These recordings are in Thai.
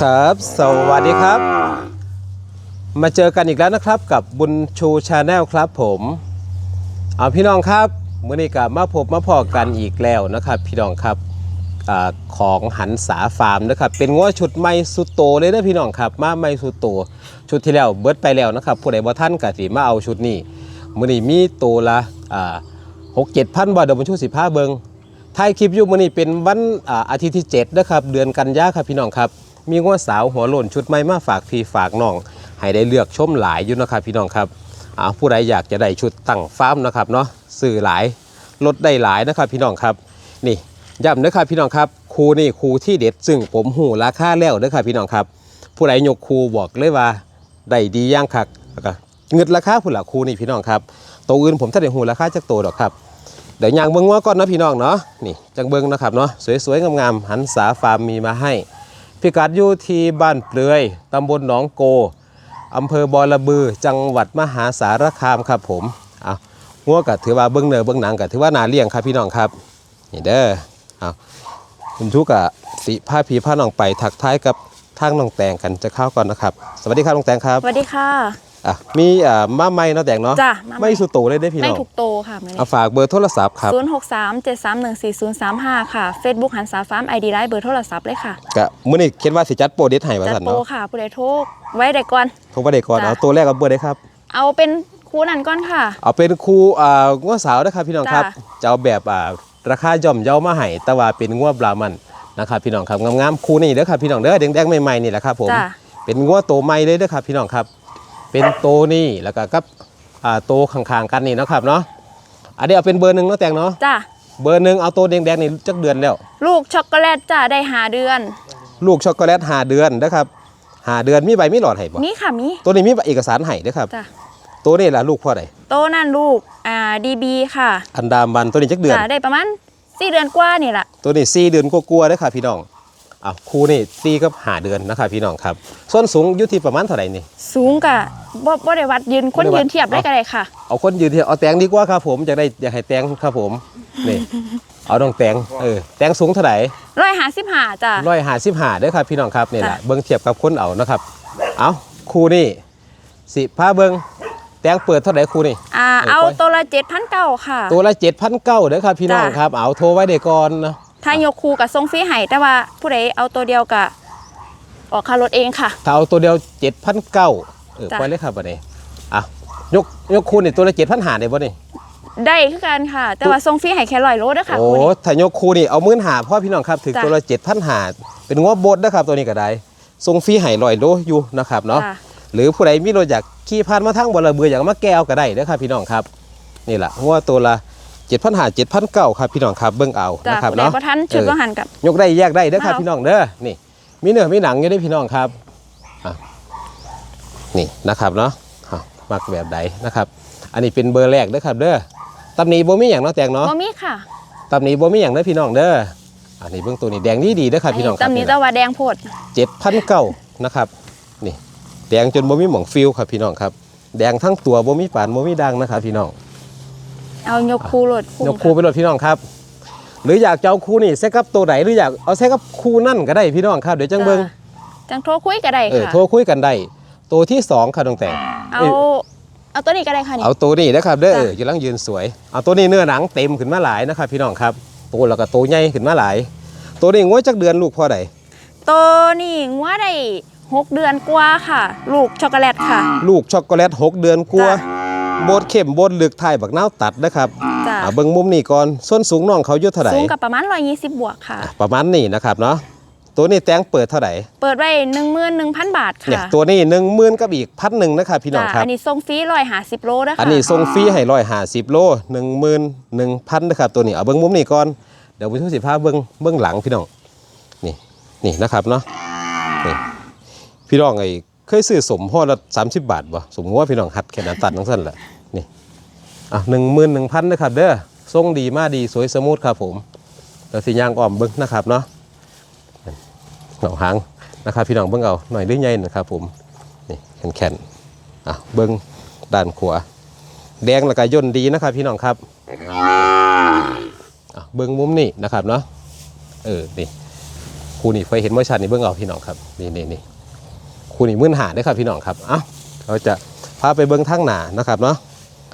ครับ สวัสดีครับ มาเจอกันอีกแล้วนะครับกับบุญชูชาแนลครับผมเอาพี่น้องครับมื่อนี้กับมาพบมาพอกันอีกแล้วนะครับ พี่น้องครับอของหันษาฟาร์มนะครับ เป็นง้อชุดใหม่สุดโตเลยนะพี่น้องครับ มาใหม่สุดโตชุดที่แล้วเบิดไปแล้วนะครับผู้ใดบ่ท่านกะสิมาเอาชุดนี้มื่อนี้มีโตละหกเจ็ดพันบาทเดี๋ยวบุญชูสิผ้าเบิงถ่ายคลิปยู่มื้อนี้เป็นวันอาอาทิตย์ที่7นะครับเดือนกันยาครับพี่น้องครับ มีง้อสาวหัวโล้นชุดใหม่มาฝากพี่ฝากน้อง ให้ได้เลือกชมหลายอยู่นะครับพี่น้องครับอ่าผู้ใดอยากจะได้ชุดตั้งฟาร์มนะครับเนาะซื้อหลายลดได้หลายนะครับพี่น้องครับนี่ย้ำนะครับพี่น้องครับครูนี่ครูที่เด็ดซึ่งผมหูราคาแล้วเด้อครับพี่น้องครับ ผู้ใดยกครูบอกเลยว่าได้ดีย่างคักเงินราคาผู้ละครูนี่พี่น้องครับตัวอื่นผมถ้าได้หูราคาจากตัวดอกครับเดี๋ยวยางเบิ้งว่าก่อนนะพี่น้องเนาะนี่จังเบิ้งนะครับเนาะสวยๆงามๆหันษาฟาร์มมีมาให้ พิกัดอยู่ที่บ้านเปลือยตำบลหนองโกอำเภอบอระบือ จังหวัดมหาสารคามครับผมเอางัวกัถือว่าเบื้องเนือเบื้องหนังกัถือว่านาเลี้ยงครับพี่น้องครับนี่เด้อเอาคุณทุกกะสีผ้าผีผ้าน้องไปถักท้ายกับทางน้องแตงกันจะเข้าก่อนนะครับ สวัสดีครับน้องแตงครับ สวัสดีค่ะ อะมีอ่ามาไม่เนาะแตงเนาะจ้ะมาใหม่ ไม่สุดโตเลยได้อพี่ไม่น้องถูกโตค่ะมือเอาฝากเบอร์โทรศัพท์ครับ ศูนย์หกสามเจ็ดสามหนึ่งสี่ศูนย์สามห้าค่ะ Facebook หันสาฟาร์มไอดีไลน์เบอร์โทรศัพท์เลยค่ะกะมื้อนี้คิดว่าสิจัดโปรเด็ดให้ว่าจัดซั่นโปรเนาะค่ะผู้ใดโทรไว้ได้ก่อน โทรบ่ได้ก่อนจ้ะ เอาตัวแรกกับเบอร์ได้ครับ เอาเป็นคู่นั่นก่อนค่ะ เอาเป็นครูอ่างัวสาวนะครับพี่น้องครับจ้ะ จะเอาแบบอ่าราคาย่อมเยามาให้แต่ว่าเป็นงัวบรามันนะครับพี่น้องครับงามๆคู่นี้เด้อครับพี่น้องเด้อแดงๆใหม่ๆนี่แหละครับผม จ้ะเป็นงัวโตใหม่เลยเด้อครับพี่น้องครับ เป็นโตนี่แล้วก็กับอ่าโตข้างๆกันนี่เนาะครับเนาะอันนี้เอาเป็นเบอร์หนึ่งเนาะแตงเนาะจ้ะเบอร์หนึ่งเอาโตแดงๆนี่จักเดือนแล้ว ลูกช็อกโกแลตจ้ะได้หาเดือน ลูกช็อกโกแลตหาเดือนนะครับหาเดือนมีใบมีหลอดให้บ่มีค่ะมีตัวนี้มีเอกสารให้เด้อครับจ้ะตัวนี้ล่ะลูกพ่อใดโตนั่นลูกอ่าดีบีค่ะ อันดามันตัวนี้จักเดือนจ้ะได้ประมาณสี่เดือนกว่านี่แหละตัวนี้สี่เดือนกลัวาๆเด้อค่ะพี่น้อง อะครูนี่สี่กับหาเดือนนะครับพี่น้องครับ ส่วนสูงอยู่ที่ประมาณเท่าไหร่นี่ สูงกะบ่บ่ได้วัดยืนคนบ่ได้วัด ยืนเทียบได้ก็ได้ค่ะ เอาคนยืนที่เอาแตงดีกว่าครับผมอยากได้อยากให้แตงครับผมนี่ เอาน้องแตงเออแตงสูงเท่าไหร่ ร้อยหาสิบหาจ้ะ ร้อยหาสิบหาเด้อครับพี่น้องครับนี่แหละจ้ะ เบิ้งเทียบกับคนเอานะครับ เอาครูนี่สิพาเบิ้งแตงเปิดเท่าไหร่ครูนี่ อ่า เออเอาปล่อยตัวละเจ็ดพันเก้าค่ะ ตัวละเจ็ดพันเก้าเด้อครับพี่น้องจ้ะ ครับ เอาโทรไว้เดี๋ยวก่อนนะ ถ้ายกคูกับทรงฟรีให้แต่ว่าผู้ใดเอาตัวเดียวกับออกค่ารถเองค่ะ ถ้าเอาตัวเดียวเจ็ดพันเก้าเออจ้ะ ไปเลยครับบัดนี้อะยกยกครูนี่ตัวละเจ็ดพันหาได้บ่นี่ได้คือกันค่ะ แต่ว่าทรงฟรีให้แค่ร้อยโลเด้อค่ะโอ้คุณถ้ายกคูนี่เอามื่นหาพ่อพี่น้องครับถึงจ้ะ ตัวละเจ็ดพันหาเป็นงวบดนะครับตัวนี้ก็ได้ทรงฟรีให้ลอยโลอยู่นะครับเนาะ จ้ะ หรือผู้ใดมีรถอยากขี่ผ่านมาทางบนระเบืออยากมาแก้วก็ได้นะครับพี่น้องครับ นี่แหละงวตัวละ เจ็ดพันหาเจ็ดพันเก้าครับพี่น้องครับเบิ่งเอาจ้ะนะครับผู้ใดเนาะบ่ทันชุดเออบ่หันกับ ยกได้แยกได้เด้อครับเอา พี่น้องเด้อนี่ มีเนื้อมีหนังอยู่เด้อพี่น้องครับอะนี่นะครับเนาะอะมักแบบใดนะครับ อันนี้เป็นเบอร์แรกเด้อครับ เด้อตำหนิบ่มีอย่างเนาะแตงเนาะบ่มีค่ะตำหนิบ่มีอย่างเด้อพี่น้องเด้ออันนี้เบื้องตัวนี้แดงนี่ดีเด้อครับพี่น้องครับ ตำนี้แต่ว่าแดงโพดเจ็ดพันเก้านะครับนี่แดงจนบ่มีหม่องฟิลครับพี่น้องครับ แดงทั้งตัวบ่มีปานบ่มีดังนะครับพี่น้อง เอายกคูรถยกคู่ไปรถพี่น้องครับ หรืออยากจะเอาคู่นี่ใส่กับตัวไหนหรืออยากเอาใส่กับคู่นั่นก็ได้พี่น้องครับเดี๋ยวจังเบิ่งจังโทรคุยก็ได้เออค่ะโทรคุยกันได้ตัวที่สองค่ะน้องแต่งเอาเอาตัวนี้ก็ได้ค่ะนี่เอาตัวนี้นะครับเด้อจ้ะเอออยู่ลังยืนสวยเอาตัวนี้เนื้อหนังเต็มขึ้นมาหลายนะครับ พี่น้องครับตัวแล้วก็ตัวใหญ่ขึ้นมาหลาย ตัวนี้งวยจักเดือนลูกพ่อใดตัวนี้งัวได้หกเดือนกว่าค่ะ ลูกช็อกโกแลตค่ะ ลูกช็อกโกแลตหกเดือนกลัวาจ้ะโบดเข้มโบดลึกไทายบักนาวตัดนะครับจ้ะอ่าเบิ่งมุมนี้ก่อนส้นสูงน้องเขาอยู่เท่าไหร่สูงกับประมาณ 120 บวกค่ะอะ ประมาณนี้นะครับเนาะตัวนี้แตงเปิดเท่าไหร่เปิดไว้11,000 บาทเนี่ยค่ะตัวนี้หนึ่งหมื่นกับอีกพันหนึ่งนะครับพี่น้องจ้ะครับ อันนี้ทรงฟรีร้อยหาสิบโลนะคะอันนี้ส่งฟรีให้ร้อยห้าสิบโลหนึ่งหมื่นหนึ่งพันนะครับตัวนี้เอาเบิ้งมุมนี้ก่อนเดี๋ยวผมช่วยสิพาเบิ้งเบิ้งหลังพี่น้องนี่นี่นะครับเนาะนี่พี่น้องไอ้ เคยซื้อสมห่อละสามสิบบาทบ่สมว่าพี่น้องหัดแค่นั้นตัดทั้งสั้นแหละนี่อะหนึ่งหมื่นหนึ่งพันนะครับเด้อทรงดีมากดีสวยสมูทครับผมเดี๋ยวสิยางอ้อมเบิ้งนะครับเนาะหนองหางนะครับพี่น้องเบิ้งเอาหน่อยด้วยใหญ่นะครับผมนี่แข็งๆอะเบิ้งด้านขวาแดงแล้วก็ย่นดีนะครับพี่น้องครับเบิ้งมุมนี่นะครับเนาะเออนี่ครูนี่เคยเห็นเมื่อชันนี่เบิ่งเอาพี่น้องครับนี่นี่นี่ ครูนี่มื่นหาได้ครับพี่น้องครับเอ้าเราจะพาไปเบิ่งทางหนานะครับเนาะ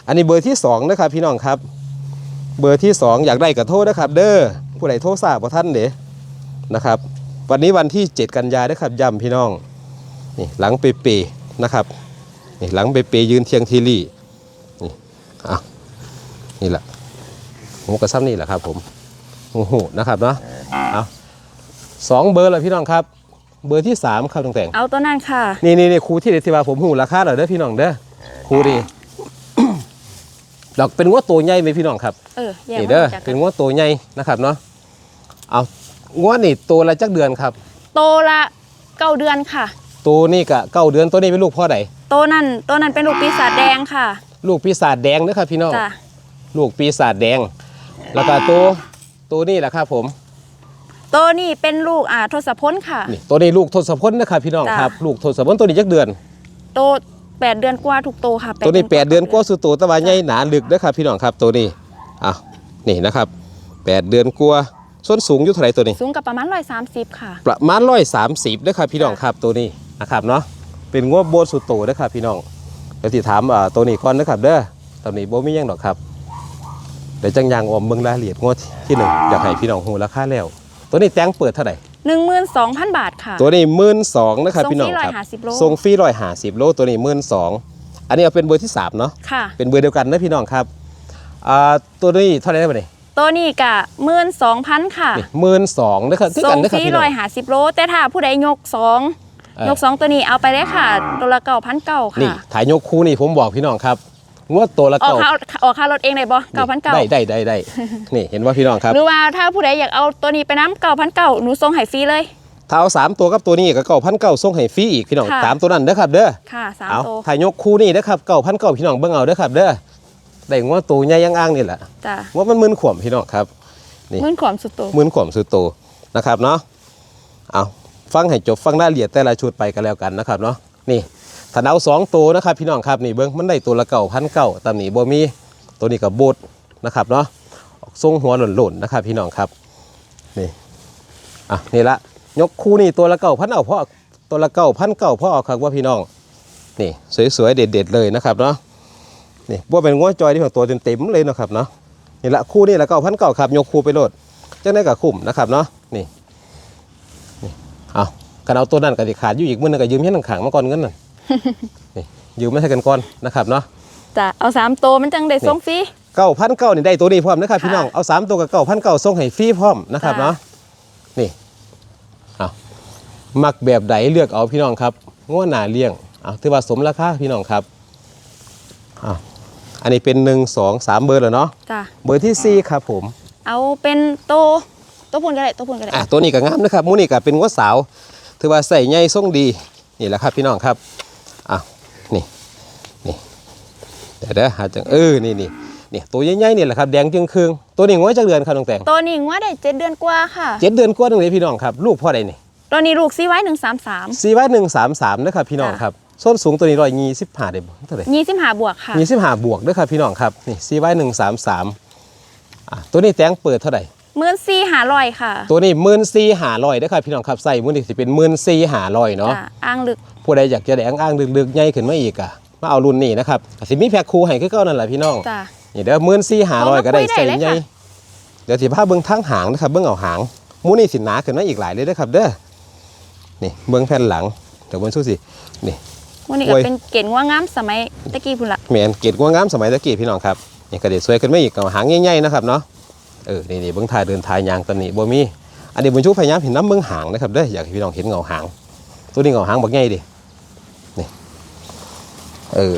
อันนี้เบอร์ที่สองนะครับพี่น้องครับ เบอร์ที่สองอยากได้ก็โทรนะครับเด้อผู้ใดโทรทราบว่าท่านเด้นะครับ วันนี้วันที่ 7 กันยาเด้ครับย้ำพี่น้องนี่หลังเปเปนะครับนี่หลังเปเปยืนเทียงทีรี่นี่อะนี่แหละผมก็ซ้ำนี่แหละครับผมโอ้โหนะครับเนาะเอาสองเบอร์เลยพี่น้องครับ เบอร์ที่สามครับตรงแต่งเอาตัวนั้นค่ะ นี่นี่นี่ครูที่เดที่ว่าผมหูราคาเหรอเด้อพี่น้องเด้อครูนี่ดอกเป็นงวดตัวใหญ่ไหมพี่น้องครับเออแยกนี่มาเด้อจากเป็นงวดตัวใหญ่นะครับเนาะเอางวดนี่ตัวละจักเดือนครับ โตละเก้าเดือนค่ะ ตัวนี่กะเก้าเดือนตัวนี้เป็นลูกพ่อใดโตนั่นโตนั้นเป็นลูกปีศาจแดงค่ะ ลูกปีศาจแดงนะครับพี่น้องจ้ะลูกปีศาจแดง แล้วก็ตัวตัวนี้แหละครับผม โตนี่เป็นลูกอ่าทศพลค่ะ นี่ตัวนี้ลูกทศพลนะครับพี่น้องจ้ะ ครับลูกทศพลตัวนี้จักเดือนโตแปดเดือนกว่าถูกโตค่ะตัวนี้แปดเดือนกว่าสุดตัวแตะวันใหญ่หนาลึกนะครับพี่น้องครับตัวนี้อะนี่นะครับแปดเดือนกว่าส้นสูงอยู่เท่าไหร่ตัวนี้ สูงกับประมาณร้อยสามสิบค่ะ ประมาณร้อยสามสิบนะครับพี่น้องครับตัวนี้นะครับเนาะเป็นงวโบนสุดโตนะครับพี่น้องเดี๋ยวสิถามอ่าตัวนี้ก่อนนะครับเด้อตัวนี้โบมีหยังดอกครับเดี๋ยวจังยางออมเมืองรายละเอียดงวดที่หนึ่งอยากให้พี่น้องหูราคาแล้ว ตัวนี้แตงเปิดเท่าไหร่หนึ่งหมื่นสองพันบาทค่ะ ตัวนี้หมื่นสองนะครับส่งพี่น้องฟรีครับ150โลส่งฟรีร้อยหาสิบโลตัวนี้หมื่นสองอันนี้เอาเป็นเบอร์ที่สามเนาะค่ะเป็นเบอร์เดียวกันนะพี่น้องครับอ่าตัวนี้เท่าไหร่ได้ปะเนี่ยตัวนี้กะหมื่นสองพันค่ะหมื่นสองนะครับคือส่กังนนะคฟรับรีพี่น้ร้อองยหาสิบโลแต่ถ้าผู้ใดยกสองเออยกสองตัวนี้เอาไปเลยค่ะตัวละเก้าพันเก้านี่ค่ะถ่ายยกคู่นี่ผมบอกพี่น้องครับ งวดตัวละออกเก้าค่าออกค่ารถเองได้บ่เก้าพันเก้าได้ได้ได้ได้ นี่เห็นว่าพี่น้องครับหรือว่าถ้าผู้ใดอยากเอาตัวนี้ไปน้ำเก้าพันเก้าหนูส่งให้ฟรีเลย ถ้าเอาสามตัวกับตัวนี้ก็เก้าพันเก้าส่งให้ฟรีอีกพี่น้องค่ะ สามตัวนั้นเด้อครับเด้อ ค่ะสามเอาตัวถ่ายยกคู่นี่นะครับเก้าพันเก้าพี่น้องเบิ่งเอาเด้อครับเด้อได้งวดตัวใหญ่ยังอ้างนี่แหละจ้ะว่ามันมึนขวมพี่น้องครับ นี่หมื่นขวามสุดโตวมึนขวมสุดโตนะครับเนาะเอาฟังให้จบฟังรายละเอียดแต่ละชุดไปกันแล้วกันนะครับเนาะนี่ ถ้าเอาสองตัวนะครับพี่น้องครับนี่เบิ้งมันได้ตัวละเก้าพันเก้าตามนี้บ่มีตัวนี้กับโบดนะครับเนาะออกทรงหัวหล่นๆนะครับ พี่น้องครับนี่อะนี่ละยกคู่นี่ตัวละเก้าพันเอาพ่อตัวละเก้าพันเก้าพ่อครับว่าพี่น้องนี่สวยๆเด็ดๆเลยนะครับเนาะนี่บ่เป็นง้วจอยที่ของตัวเต็มๆเลยนะครับเนาะนี่ละคู่นี่ละเก้าพันเก้าครับยกคู่ไปโหลดจังได้กับคุ้มนะครับเนาะนี่นี่เอากันเอาตัวนั้นก็สิขาดอยู่อีกมือนึงก็ยืมเฮ็ดขังมาก่อนเงินน่น ยืมไม่ให้กันก่อนนะครับเนาะจ้ะเอาสามตัวมันจังได้ส่งฟรีเก้าพันเก้านี่ได้ตัวนี้พร้อมนะครับค่ะพี่น้องเอาสามตัวกับเก้าพันเก้าส่งให้ฟรีพร้อมนะครับจ้ะเนาะนี่เอามักแบบใดเลือกเอาพี่น้องครับง้วหนาเลี้ยงเอาถือว่าสมราคาพี่น้องครับเอาอันนี้เป็นหนึ่งสองสามเบอร์แล้วเนาะจ้ะเบอร์ที่สี่ครับผม เอาเป็นโตตัวพุ่นก็ได้ตัวพุ่นก็ได้อะตัวนี้ก็งามนะครับมูนี่ก็เป็นง้วสาว ถือว่าใส่ใหญ่ทรงดีนี่แหละครับพี่น้องครับอะ นี่นี่เดี๋ยวเด้อหาจังเออนี่นี่นี่ตัวใหญ่ๆนี่แหละครับแดงจึงครึ่งตัวนี้ง้วจักเดือนครับน้องแตงตัวนี้งว่าได้เจ็ดเดือนกว่าค่ะเจ็ดเดือนกว่าหนึ่งเลยพี่น้องครับลูกพ่อใดนี่ตัวนี้ลูกซีไว้หนึ่งสามสามสี่ว่าหนึ่งสามสามนะครับพี่น้องครับส้นสูงตัวนี้ร้อยยี่สิบห้าได้บ่เท่าไหร่ยี่สิบห้าบวกค่ะยี่สิบห้าบวกเด้อครับพี่น้องครับนี่สี่ว่าหนึ่งสามสามอะตัวนี้แตงเปิดเท่าไหร่ห มื่นสี่หาลอยค่ะ ตัวนี้หมื่นสี่หาร้อยเด้อครับพี่น้องครับใส่มือนี่สิเป็นหมื่นสี่หาร้อยเนาะ จ้ะอ้างลึก ผู้ใดอยากจะได้อ้างๆลึกๆใหญ่ขึ้นมาอีกอะมาเอารุ่นนี้นะครับอะสิมีแพ็คคูให้คือเก่านั่นแหละพี่น้อง จ้ะ นี่เด้อหมื่นสี่หาร้อยก็ได้เอามาคุยได้ใส่เลยใหญ่ค่ะ เดี๋ยวสิพาเบิ่งทางหางนะครับเบิ่งเอาหางหมูนี่สิหนาขึ้นมาอีกหลายเลยเด้อครับเด้อนี่เบิ่งแผ่นหลังเดี๋ยวเบิ่งสู้สินี่ วันนี้ก็โอ้ย เป็นเกณฑ์ว่างามสมัยตะกี้พุ่นละ แมนเกตกว่างามสมัยตะกี้พี่น้องครับนี่ก็เด็ดสวยขึ้นมาอีกเอาหางใหญ่ๆนะครับเนาะ เออนี่นี่เบิ้งทายเดินทายยางตอนนี้บ่มีอันนี้บนชูพยายามเห็นน้ำเบิ้งหางนะครับเด้ออยากให้พี่น้องเห็นเงาหาง ตัวนี้เงาหางบักใหญ่ดินี่เออ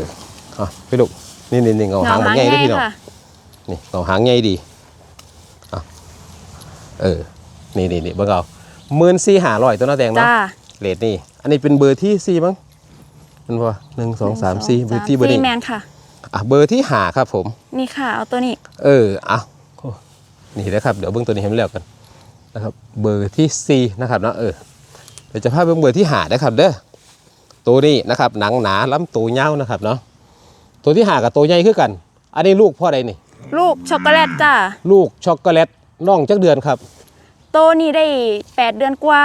เอาพี่ลูกนี่นี่นี่เงาหางบักใหญ่เด้อพี่น้องค่ะนี่เงาหางใหญ่ดีเอาเออนี่นี่นี่เบิ้งเอาหมื่นสี่หาร้อยตัวหน้าแดงเนาะจ้าเลทนี่ อันนี้เป็นเบอร์ที่สี่มั้งมันว่าหนึ่งสองสามสี่เบอร์ที่เบอร์ซีนี้แมนค่ะอะเบอร์ที่หาครับผม นี่ค่ะ เอาตัวนี้ เอออะโอ้ นี่นะครับเดี๋ยวเบื้องตัวนี้ให้มันแล้วกันนะครับเบอร์ที่4นะครับเนาะเออเดี๋ยวจะพาเบื้องเบอร์ที่หานะครับเด้อตัวนี้นะครับหนังหนาล้ำตัวยาวนะครับเนาะตัวที่หากับตัวใหญ่คือกัน อันนี้ลูกพ่อใดนี่ ลูกช็อกโกแลตจ้าลูกช็อกโกแลตน้องจักเดือนครับโตนี่ได้ 8 เดือนกว่า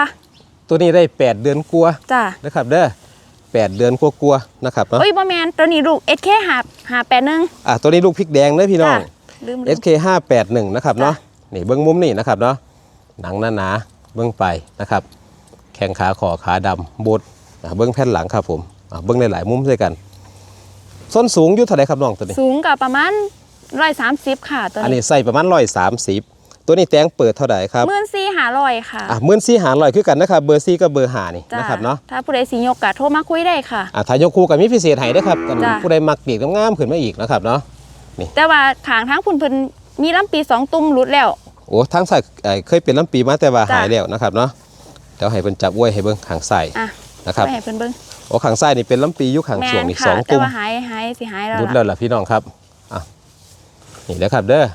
ตัวนี้ได้ 8 เดือนกลัวาจ้ะนะครับเด้อ8เดือนกลัวๆนะครับเนาะเอ้ยบ่แม่นตัวนี้ลูก SK หาหา81อะตัวนี้ลูกพริกแดงเด้อพี่น้องจ้ะ ลืมลืม SK 581นะครับเนาะนี่เบิ้งมุมนี่นะครับเนาะหนังหนาๆเบิ้งไปนะครับ แข้งขาขอขาดำบดอะเบิ้งแผ่นหลังครับผมอะเบิ้งหลายๆมุมด้วยกัน ส้นสูงอยู่เท่าไหร่ครับน้องตัวนี้ สูงกับประมาณ130ค่ะตัวอันนี้นี้ใส่ประมาณร้อยสามสิบตัวนี้แตงเปิดเท่าไหร่ครับมื่นสี่หาร้อยค่ะอะมื่นสี่หารลอยคือกันนะครับเบอร์ซี่กับเบอร์หานี่จ้ะนะครับเนาะ ถ้าผู้ใดสิยกกะโทรมาคุยได้ค่ะ อะถ้ายกคู่กับมีพิเศษให้ด้วยครับกันจ้ะ ผู้ใดมักปีกงามๆขึ้นมาอีกนะครับเนาะ แต่ว่าขางทั้งพุ่นเพิ่นมีลำปีสองตุ้มรุดแล้ว โอ้ทั้งใส่เอ่อเคยเป็นลำปีมาแต่ว่าจ้ะหายแล้วนะครับเนาะเดี๋ยวให้เพิ่นจับอวยให้เบิ่งข้างใส่อะนะครับไปให้เพิ่นเบิ่งโอ้ข้างใส่นี่เป็นลำปีอยู่ข้างแม่ช่วงนนี่สค่ะองแต่ตุ่มว่าหายหายสิหายแล้วรุดล่ะแล้วล่ะพี่น้องครับอะนี่เด้อครับเด้อ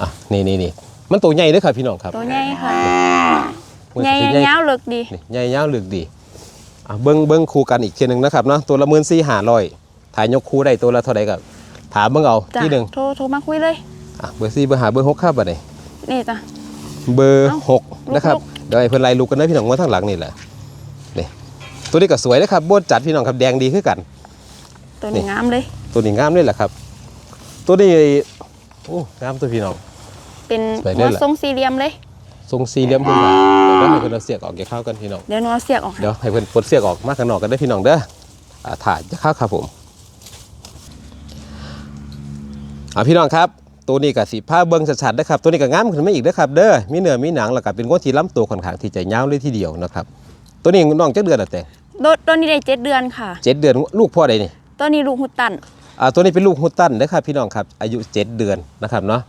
อะนี่นี่นี่มันตัวใหญ่เด้อครับพี่น้องครับตัวใหญ่ค่ะมันใหญ่สิใหญ่ยาวเลิกดีนี่ใหญ่ยาวลึกดีอะเบิ้งเบิ้งคู่กันอีกทีหนึงนะครับเนาะตัวละหมื่นสี่ห้าร้อยถ่ายยกคู่ได้ตัวละเท่าไหร่กับ ถามเบิ่งเอาจ้ะที่หนึ่งโทรโทรมาคุยเลย อะเบอร์สี่เบอร์หาเบอร์หกครับบัดนี้นี่จ้ะ เบอร์เอ้าหกนะครับลูกเดี๋ยวให้เพิ่นไล่ลูกกันนะพี่น้องว่าทางหลังนี่แหละนี่ตัวนี้ก็สวยนะครับโบดจัดพี่น้องครับแดงดีคือกัน ตัวนี่ นี้งามเลย ตัวนี้งามเลยแหละครับ ตัวนี้โอ้งามตัวพี่น้อง เป็นสวยเลยหัวล่ะ ทรงสี่เหลี่ยมเลย ทรงสี่เหลี่ยมขึ้นมาเดี๋ยวให้เพิ่นเอาเสียกออกแกเข้ากันพี่น้อง เดี๋ยวหนูเอาเสียกออกให้เดี๋ยวให้เพิ่นปลดเสียกออกมาข้างนอกกันได้อพี่น้องเด้ออ่าถ่ายจะเข้าครับผม อ่าพี่น้องครับตัวนี้กับสีผ้าเบิ้งชัดๆนะครับตัวนี้ก็งามขึ้นมาอีกนะครับเด้อมีเนื้อมีหนังแล้วก็เป็นงวที่ล้ำตัวค่อนข้างที่จะยาวเลยทีเดียวนะครับตัวนี้น้องจักเดือนอะแต่โดตัวนี้ได้เจ็ดเดือนค่ะเจ็ดเดือนลูกพ่อใดนี่ตัวนี้ลูกหุดตันอ่าตัวนี้เป็นลูกฮุสตันนะครับพี่น้องครับอายุ7เดือนนะครับเนาะ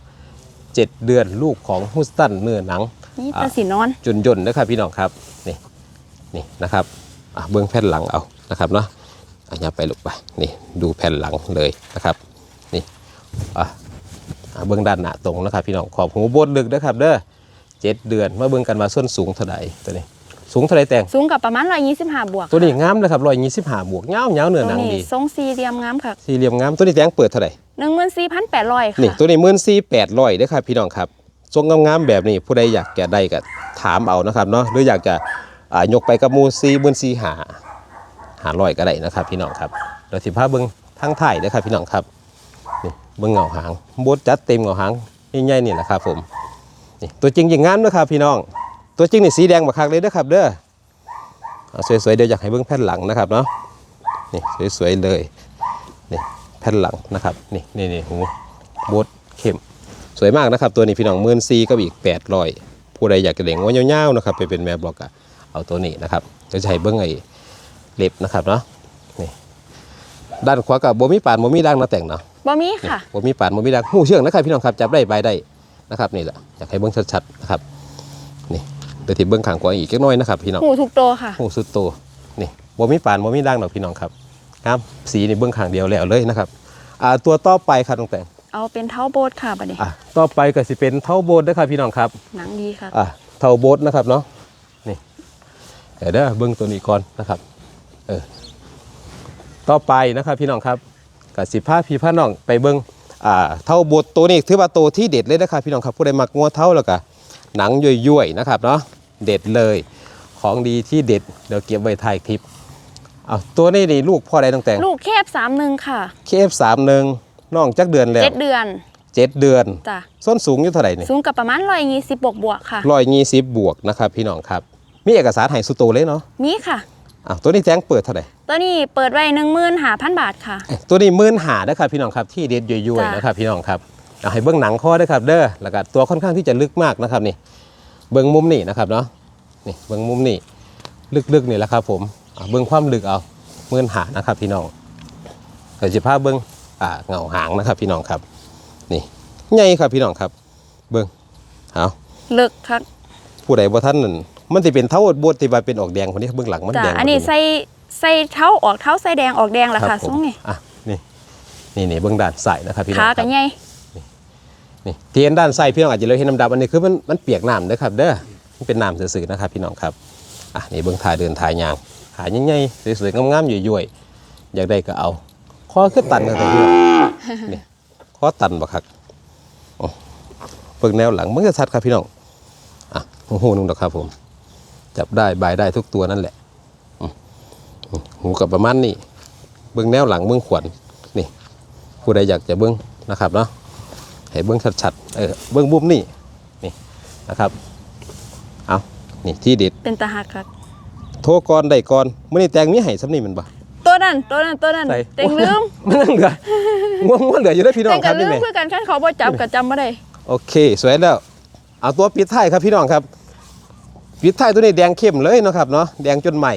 เจ็ดเดือนลูกของฮุสตันเนื้อหนังนี่อะตาสีนอนจนยนต์นะครับพี่น้องครับนี่นี่นะครับอะเบื้องแผ่นหลังเอานะครับเนาะอันนี้ไปลูกไปนี่ดูแผ่นหลังเลยนะครับนี่ อะอะเบื้องด้านหน้าตรงนะครับพี่น้องขอบหูโบดลึกนะครับเด้อเจ็ดเดือนมาเบื้องกันมาส้นสูงเท่าไหร่ตัวนี้ สูงเท่าไหร่แต่ง สูงกับประมาณร้อยยี่สิบห้าบวก ตัวนี้งามนะครับร้อยยี่สิบห้าบวกเงาเงาเนื้อหนังตัวนี้ดีทรงสี่เหลี่ยมงามค่ะสี่เหลี่ยมงามตัวนี้แตงเปิดเท่าไหร่หนึ่งหมื่นสี่พันแปดร้อยค่ะนี่ตัวนี้มื่นสี่แปดร้อยเด้อครับพี่น้องครับทรงงามๆแบบนี้ผู้ใดอยากจะได้ก็ถามเอานะครับเนาะหรืออยากจะอ่ายกไปกับหมูซีมื่นสี่หาหาร้อยก็ได้นะครับพี่น้องครับเดี๋ยวสิพาเบิ้งทั้งไทยนะครับพี่น้องครับนี่ เบิ้งเงาหางบดจัดเต็มเงาหางใหญ่ๆนี่แหละครับผมนี่ตัวจริงอย่างงามนะครับพี่น้อง ตัวจริงนี่สีแดงบักคักเลยเด้อครับ เด้อเอาสวยๆเดี๋ยวอยากให้เบิ้งแผ่นหลังนะครับเนาะนี่สวยๆเลยนี่แผ่นหลังนะครับนี่นี่นี่หูบดเข้มสวยมากนะครับตัวนี้พี่น้องหมื่นซีก็อีกแปดร้อยผู้ใดอยากจะเลี้ยงว่ายาวๆนะครับไปเป็นแม่บล็อกอะเอาตัวนี้นะครับเดี๋ยวจะให้เบิ้องไอ้เล็บนะครับเนาะ ด้านขวากับโบมีปานโบมีดังนะแต่งเนาะบ่มีนี่ค่ะโบมีปานโบมีดังหูเชื่องนะครับพี่น้องครับจับได้ใบได้นะครับนี่แหละอยากให้เบิ้งชัดๆนะครับนี่เดี๋ยวที่เบิ้งข้างขวาอีกเล็กน้อยนะครับพี่น้องหูถูกโตค่ะหูสุดโตนี่โบมีปานโบมีดังหรอกพี่น้องครับครับสีนี่เบิ้งข้างเดียวแล้วเลยนะครับอ่าตัวต่อไปครับน้องแต่งเอาเป็นเท้าโบสค่ะบัดนี้อะต่อไปก็สิเป็นเท่าโบสนะครับพี่น้องครับหนังดีค่ะอะเท่าโบสนะครับเนาะนี่เดี๋ยวเด้อเบิ้งตัวนี้ก่อนนะครับเออ ต่อไปนะครับพี่น้องครับกับสิผ้าพี่ผ้าน้องไปเบิ้งอ่าเท่าโบสตัวนี้ถือว่าตัวที่เด็ดเลยนะครับพี่น้องครับผู้ใดมักงัวเท่าแล้วก็หนังย่อยๆนะครับเนาะเด็ดเลยของดีที่เด็ดเดี๋ยวเก็บไว้ถ่ายคลิปเอาตัวนี้นี่ลูกพ่อใดตั้งแต่ลูกแคบสามหนึ่งค่ะเคฟสามหนึ่งน้องจักเดือนแล้วเจ็ดเดือนเจ็ดเดือนจ้ะส้นสูงอยู่เท่าไหร่นี่สูงกับประมาณร้อยยี่สิบบวกบวกๆค่ะร้อยยี่สิบบวกนะครับพี่น้องครับมีเอกสารให้สุโตเลยเนาะมีค่ะ อะตัวนี้แจ้งเปิดเท่าไหร่ตัวนี้เปิดไว้หนึ่งหมื่นหาพันบาทค่ะเอ้ยตัวนี้หมื่นหานะครับพี่น้องครับที่เด็ดย่อยจ้ะๆนะครับพี่น้องครับเอาให้เบื้องหนังข้อด้วยครับเด้อแล้วก็ตัวค่อนข้างที่จะลึกมากนะครับนี่ เบื้องมุมนี่นะครับเนาะนี่เบื้องมุมนี่ลึกๆนี่แหละครับผมอะเบื้องความลึกเอาหมื่นหานะครับพี่น้องเดี๋ยวจะพาเบื้องอ่าเงาหางนะครับพี่น้องครับ นี่ใหญ่ครับพี่น้องครับ เบื้องเอาเลิกครับผู้ใดบ่ท่านนั่น มันจะเป็นเท่าบดที่ว่าเป็นออกแดงคนนี้เบื้องหลังมันจ้ะแดงอันนี้หมดเลยใส่ใส่เท้าออกเท้าใส่แดงออกแดงแหละรัค่ะบผมทรงนี้อะนี่นี่นี่เบื้องด้านใส่นะครับพี่น้องขาคกัรันบใหญ่นี่ที่เห็นด้านใส่พี่น้องอาจจะเลยเห็นน้ำดำอันนี้คือมันมันเปียกน้ำเด้อครับ เด้อมันเป็นน้ำสื่อๆนะครับพี่น้องครับอะนี่เบื้องถ่ายเดินถ่ายยางขาใหญ่ๆสวยๆงามๆย่อยๆอยากได้ก็เอาคอขึ้นตันกันเลยพี่น้องนี่คอตันบ่ครับโอ้เบิ่งแนวหลังมันจะชัดครับพี่น้องหูหูนึงดอกครับผม จับได้บายได้ทุกตัวนั่นแหละอืมอืมหูกับประมาณนี้เบื้องแนวหลังเบื้องขวนนี่ ผู้ใดอยากจะเบื้องนะครับเนาะให้เบื้องชัดๆเออเบื้องบุ้มนี่นี่นะครับเอานี่ที่เด็ดเป็นตาหักครับโทรก่อนได้ก่อนมื่อนี้แตงมีให้สำนี่แมันบ่ตัวนั้นตัวนั้นตัวนั้นใส่เต็งลืมมันยังเหลือง่วงง่วงเหลืออยู่ได้อพี่น้อเต็งงคกัรันบลืนี่มแหม่เพื่อกันขั้นเขาบ่จับกับจำไม่ได้โอเค สวยแล้วเอาตัวปิดท้ายครับพี่น้องครับ ปิดท้ายตัวนี้แดงเข้มเลยเนาะครับเนาะแดงจนใหม่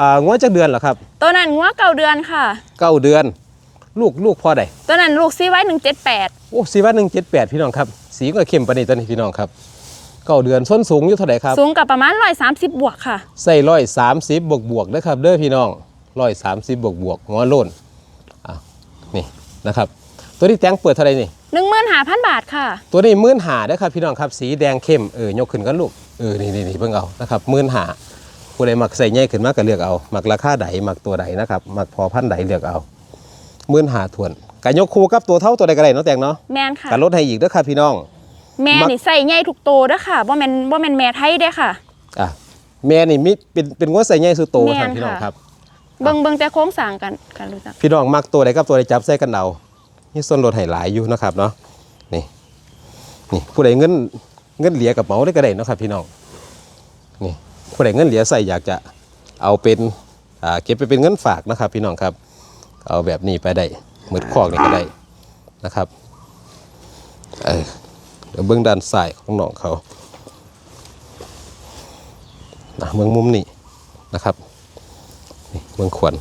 อ่างวดจักเดือนเหรอครับตัวนั้นงัวเก่าเดือนค่ะเก้าเดือน ลูกลูกพอได้ตัวนั้นลูกซีไว้หนึ่งเจ็ดแปดโอ้สีว่าหนึ่งเจ็ดแปดพี่น้องครับสีก็เข้มปานนี้ตัวนี้พี่น้องครับเก้าเดือนส้นสูงอยู่เท่าไหร่ครับสูงกับประมาณร้อยสามสิบบวกค่ะใส่ร้อยสามสิบบวกบวกๆนะครับเด้อพี่น้องร้อยสามสิบบวกบวกๆหัวโล้นอะนี่นะครับตัวนี้แตงเปิดเท่าไหร่นี่หนึ่งหมื่นห้าพันบาทค่ะ ตัวนี้มื่นหาเด้อครับพี่น้องครับสีแดงเข้มเออยกขึ้นกันลูก เออนี่นี่นี่เพิ่งเอานะครับมื่นหาผู้ใดมักใส่ใหญ่ขึ้นมากก็เลือกเอามักราคาใดมักตัวใดนะครับมักพอพันธุ์ใดเลือกเอามื่นหาทวนกันยกคู่กับตัวเท่าตัวใดก็ได้เนาะแตงเนาะแมนค่ะกันลดให้อีกเด้อครับพี่น้อง แม่มักนี่ใส่ใหญ่ทุกโตวเด้อค่ะบ่แม่นบ่แม่นแม่ไทยเด้อค่ะอะแม่นี่มีเป็นเป็นงวดใส่ใหญ่สุดโตแม่นครับพี่น้องค่ะครับเบิ่งเบิ่งแต่โค้งสร้างกันกันรู้จักพี่น้องมักตัวใดกับตัวใดจับใส่กันเอานี่ส่วนลดให้หลายอยู่นะครับเนาะนี่นี่ผู้ใดเงิน เงินเหลียกับเป๋าได้ก็ได้เนาะครับพี่น้องนี่ผู้ใดเงินเหลียใส่อยากจะเอาเป็นเก็บไปเป็นเงินฝากนะครับ พี่น้องครับ เอาแบบนี้ไปได้หมืดคอกนี่ก็ได้นะครับเออเดี๋ยวเบื้องด้านซ้ายของน้องเขานะเบื้องมุมนี้นะครับนี่เบื้องขวน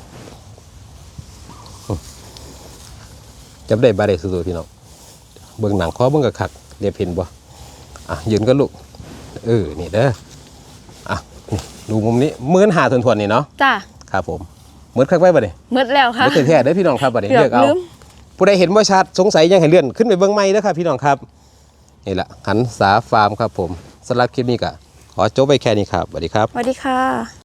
จับได้บาได้สุดๆพี่น้องเบิ่งหนังคอเบิ่งกระคักเรียบเห็นบ่ อะยืนก็ลูก เออ นี่เด้อ อะนี่ดูมุมนี้มื่นหาทวนๆนี่เนาะ จ้าครับผมเหมือนคักไว้บ่เนี่ยหมดแล้วค่ะไม่แท้ๆเด้อพี่น้องครับบ่เนี่ยเกือบเลือกเอา ลืมผู้ใดเห็นบ่ชัดสงสัยยังให้เลื่อนขึ้นไปเบิ่งใหม่เด้อครับพี่น้องครับนี่แหละหันสาฟาร์มครับผมสำหรับคลิปนี้ก็ขอจบไปแค่นี้ครับสวัสดีครับ สวัสดีค่ะ